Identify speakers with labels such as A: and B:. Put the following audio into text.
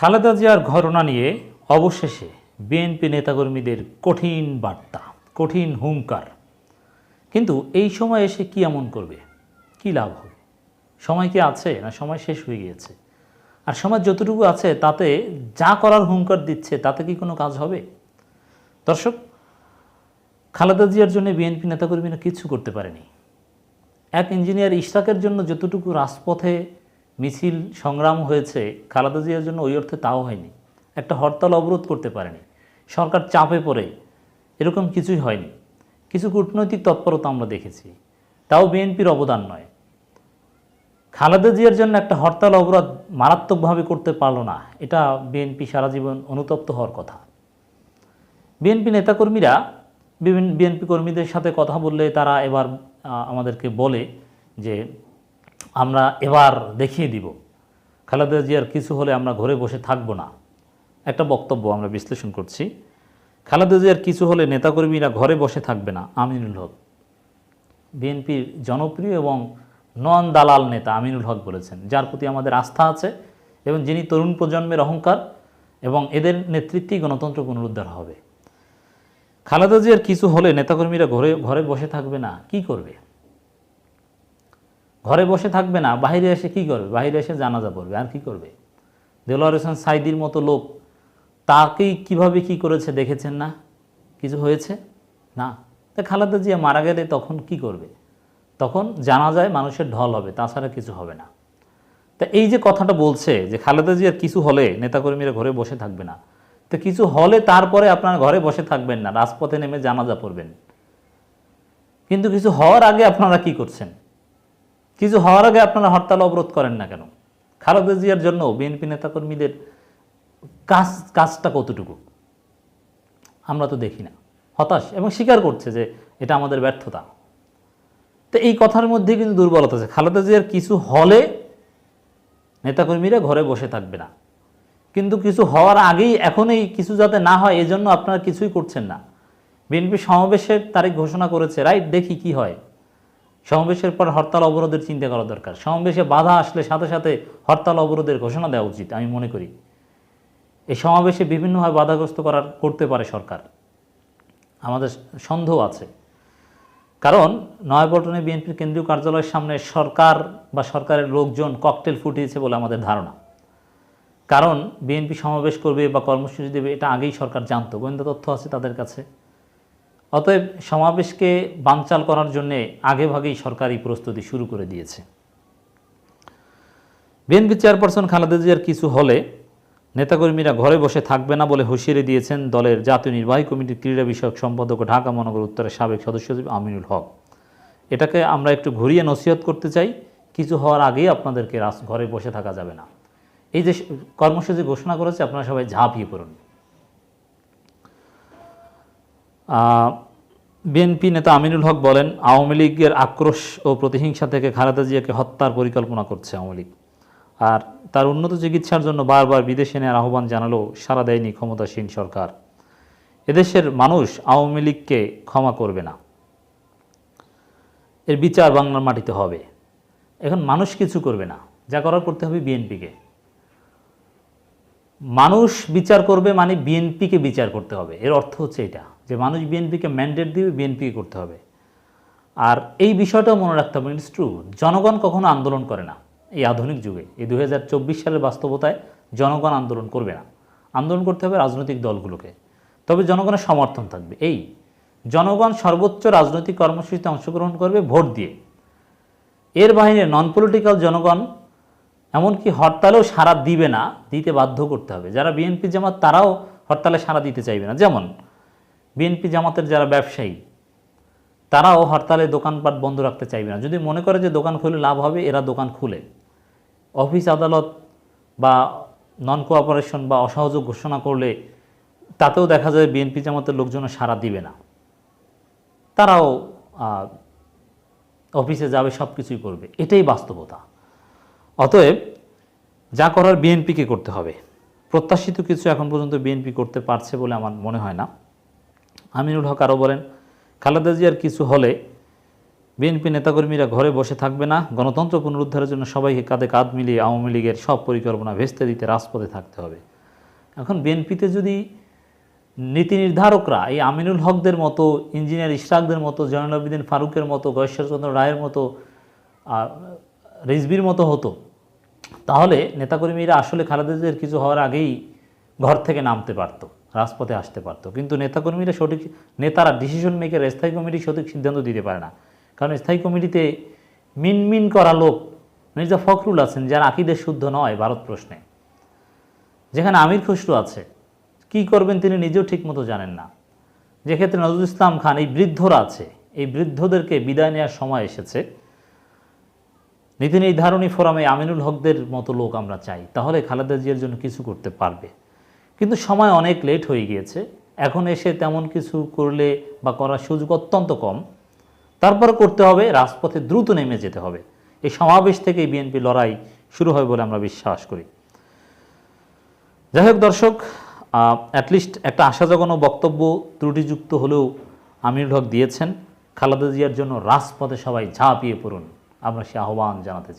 A: খালেদা জিয়ার ঘটনা নিয়ে অবশেষে বিএনপি নেতাকর্মীদের কঠিন বার্তা, কঠিন হুঙ্কার। কিন্তু এই সময় এসে কি এমন করবে? কি লাভ হবে? সময় কি আছে না সময় শেষ হয়ে গিয়েছে? আর সময় যতটুকু আছে তাতে যা করার হুঙ্কার দিচ্ছে তাতে কি কোনো কাজ হবে? দর্শক, খালেদা জিয়ার জন্য বিএনপি নেতাকর্মীরা কিছু করতে পারেনি। এক ইঞ্জিনিয়ার ইশরাকের জন্য যতটুকু রাজপথে মিছিল, সংগ্রাম হয়েছে খালেদা জিয়ার জন্য ওই অর্থে তাও হয়নি। একটা হরতাল অবরোধ করতে পারেনি। সরকার চাপে পড়ে, এরকম কিছুই হয়নি। কিছু কূটনৈতিক তৎপরতা আমরা দেখেছি। তাও বিএনপির অবদান নয়। খালেদা জিয়ার জন্য একটা হরতাল অবরোধ মারাত্মকভাবে করতে পারল না। এটা বিএনপি সারা জীবন অনুতপ্ত হওয়ার কথা। বিএনপি নেতাকর্মীরা, বিভিন্ন বিএনপি কর্মীদের সাথে কথা বললে তারা এবার আমাদেরকে বলে যে আমরা এবার দেখিয়ে দিব। খালেদা জিয়ার কিছু হলে আমরা ঘরে বসে থাকব না। একটা বক্তব্য আমরা বিশ্লেষণ করছি। খালেদা জিয়ার কিছু হলে নেতাকর্মীরা ঘরে বসে থাকবে না, আমিনুল হক। বিএনপির জনপ্রিয় এবং নন দালাল নেতা আমিনুল হক বলেছেন, যার প্রতি আমাদের আস্থা আছে এবং যিনি তরুণ প্রজন্মের অহংকার এবং এদের নেতৃত্বেই গণতন্ত্র পুনরুদ্ধার হবে। খালেদা জিয়ার কিছু হলে নেতাকর্মীরা ঘরে ঘরে বসে থাকবে না, কি করবে? ঘরে বসে থাকবে না বাইরে এসে কি করবে? বাইরে এসে জানাজা পড়বে, আর কি করবে? দেলোয়ার হোসেন সাইদির মতো লোক, তাকেই কীভাবে কি করেছে দেখেছেন না? কিছু হয়েছে? না। তা খালেদা জিয়া মারা গেলে তখন কি করবে? তখন জানা যায় মানুষের ঢল হবে, তাছাড়া কিছু হবে না। তা এই যে কথাটা বলছে যে খালেদা জিয়ার কিছু হলে নেতাকর্মীরা ঘরে বসে থাকবে না, তো কিছু হলে তারপরে আপনার ঘরে বসে থাকবেন না, রাজপথে নেমে জানাজা পড়বেন। কিন্তু কিছু হওয়ার আগে আপনারা কি করছেন? কিছু হওয়ার আগে আপনারা হরতাল অবরোধ করেন না কেন? খালেদা জিয়ার জন্য বিএনপি নেতাকর্মীদের কাজ, কাজটা কতটুকু? আমরা তো দেখি না। হতাশ এবং স্বীকার করছে যে এটা আমাদের ব্যর্থতা। তো এই কথার মধ্যে কিন্তু দুর্বলতা আছে। খালেদা জিয়ার কিছু হলে নেতাকর্মীরা ঘরে বসে থাকবে না। কিন্তু কিছু হওয়ার আগেই এখনই কিছু যাতে না হয়, এজন্য আপনারা কিছুই করছেন না। বিএনপি সমাবেশের তারিখ ঘোষণা করেছে, রাইট? দেখি কি হয়। সমাবেশের পর হরতাল অবরোধের চিন্তা করা দরকার। সমাবেশে বাধা আসলে সাথে সাথে হরতাল অবরোধের ঘোষণা দেওয়া উচিত, আমি মনে করি। এই সমাবেশে বিভিন্নভাবে বাধাগ্রস্ত করার করতে পারে সরকার। আমাদের সন্দেহ আছে। কারণ নয়াপল্টনে বিএনপির কেন্দ্রীয় কার্যালয়ের সামনে সরকার বা সরকারের লোকজন ককটেল ফুটিয়েছে বলে আমাদের ধারণা। কারণ বিএনপি সমাবেশ করবে বা কর্মসূচি দেবে, এটা আগেই সরকার জানতো। গোয়েন্দা তথ্য আছে তাদের কাছে। অতএব সমাবেশকে বানচাল করার জন্যে আগেভাগেই সরকারি প্রস্তুতি শুরু করে দিয়েছে। বিএনপি চেয়ারপারসন খালেদা জিয়ার কিছু হলে নেতাকর্মীরা ঘরে বসে থাকবে না বলে হুঁশিয়ারি দিয়েছেন দলের জাতীয় নির্বাহী কমিটির ক্রীড়া বিষয়ক সম্পাদক ঢাকা মহানগর উত্তরের সাবেক সদস্য আমিনুল হক। এটাকে আমরা একটু ঘুরিয়ে নসিহত করতে চাই, কিছু হওয়ার আগেই আপনাদেরকে ঘরে বসে থাকা যাবে না। এই যে কর্মসূচি ঘোষণা করেছে, আপনারা সবাই ঝাঁপিয়ে পড়ুন। বিএনপি নেতা আমিনুল হক বলেন, আওয়ামী লীগের আক্রোশ ও প্রতিহিংসা থেকে খালেদা জিয়াকে হত্যার পরিকল্পনা করছে আওয়ামী লীগ। আর তার উন্নত চিকিৎসার জন্য বারবার বিদেশে নেওয়ার আহ্বান জানালেও সাড়া দেয়নি ক্ষমতাসীন সরকার। এদেশের মানুষ আওয়ামী লীগকে ক্ষমা করবে না। এর বিচার বাংলার মাটিতে হবে। এখন মানুষ কিছু করবে না। যা করার করতে হবে বিএনপিকে। মানুষ বিচার করবে মানে বিএনপিকে বিচার করতে হবে। এর অর্থ হচ্ছে এটা। যে মানুষ বিএনপিকে ম্যান্ডেট দিবে বিএনপিকে করতে হবে। আর এই বিষয়টাও মনে রাখতে হবে ইটস ট্রু জনগণ কখনো আন্দোলন করে না এই আধুনিক যুগে। এই দু হাজার চব্বিশ সালের বাস্তবতায় জনগণ আন্দোলন করবে না। আন্দোলন করতে হবে রাজনৈতিক দলগুলোকে। তবে জনগণের সমর্থন থাকবে। এই, জনগণ সর্বোচ্চ রাজনৈতিক কর্মসূচিতে অংশগ্রহণ করবে ভোট দিয়ে। এর বাহিরে নন পলিটিক্যাল জনগণ, এমনকি হরতালেও সাড়া দিবে না, দিতে বাধ্য করতে হবে। যারা বিএনপি জামাত, তারাও হরতালে সাড়া দিতে চাইবে না। যেমন বিএনপি জামাতের যারা ব্যবসায়ী, তারাও হরতালে দোকানপাট বন্ধ রাখতে চাইবে না। যদি মনে করে যে দোকান খুলে লাভ হবে, এরা দোকান খুলে। অফিস আদালত বা নন কোঅপারেশন বা অসহযোগ ঘোষণা করলে তাতেও দেখা যায় বিএনপি জামাতের লোকজন সাড়া দিবে না। তারাও অফিসে যাবে সব কিছুই করবে। এটাই বাস্তবতা। অতএব যা করার বিএনপিকে করতে হবে। প্রত্যাশিত কিছু এখন পর্যন্ত বিএনপি করতে পারছে বলে আমার মনে হয় না। আমিনুল হক আরও বলেন, খালেদা জিয়ার কিছু হলে বিএনপি নেতাকর্মীরা ঘরে বসে থাকবে না, গণতন্ত্র পুনরুদ্ধারের জন্য সবাইকে কাঁধে কাঁধ মিলিয়ে আওয়ামী লীগের সব পরিকল্পনা ভেস্তে দিতে রাজপথে থাকতে হবে। এখন বিএনপিতে যদি নীতি নির্ধারকরা, এই আমিনুল হকদের মতো, ইঞ্জিনিয়ার ইশরাকদের মতো, জয়নুল আবেদিন ফারুকের মতো, গয়েশ্বরচন্দ্র রায়ের মতো রিজবির মতো হতো, তাহলে নেতাকর্মীরা আসলে খালেদাদের কিছু হওয়ার আগেই ঘর থেকে নামতে পারতো। রাজপথে আসতে পারতো। কিন্তু নেতাকর্মীরা সঠিক, নেতারা ডিসিশন মেকের স্থায়ী কমিটি সঠিক সিদ্ধান্ত দিতে পারে না। কারণ স্থায়ী কমিটিতে মিনমিন করা লোক, মির্জা ফখরুল আছেন, যারা আকিদের শুদ্ধ নয় ভারত প্রশ্নে। যেখানে আমির খুসরু আছে, কি করবেন তিনি নিজেও ঠিকমতো জানেন না। যে ক্ষেত্রে নজরুল ইসলাম খান এই বৃদ্ধরা আছে, এই বৃদ্ধদেরকে বিদায় নেওয়ার সময় এসেছে। নীতি নির্ধারণী ফোরামে আমিনুল হকদের মতো লোক আমরা চাই, তাহলে খালেদা জিয়ার জন্য কিছু করতে পারবে। কিন্তু সময় অনেক লেট হয়ে গিয়েছে। এখন এসে তেমন কিছু করলে বা করার সুযোগ অত্যন্ত কম। তারপর করতে হবে, রাজপথে দ্রুত নেমে যেতে হবে। এই সমাবেশ থেকেই বিএনপি লড়াই শুরু হয় বলে আমরা বিশ্বাস করি। যাই হোক দর্শক অ্যাটলিস্ট একটা আশাজনক বক্তব্য ত্রুটিযুক্ত হলেও আমিনুল হক দিয়েছেন। খালেদা জিয়ার জন্য রাজপথে সবাই ঝাঁপিয়ে পড়ুন। আমরা সে আহ্বান জানাতে চাই।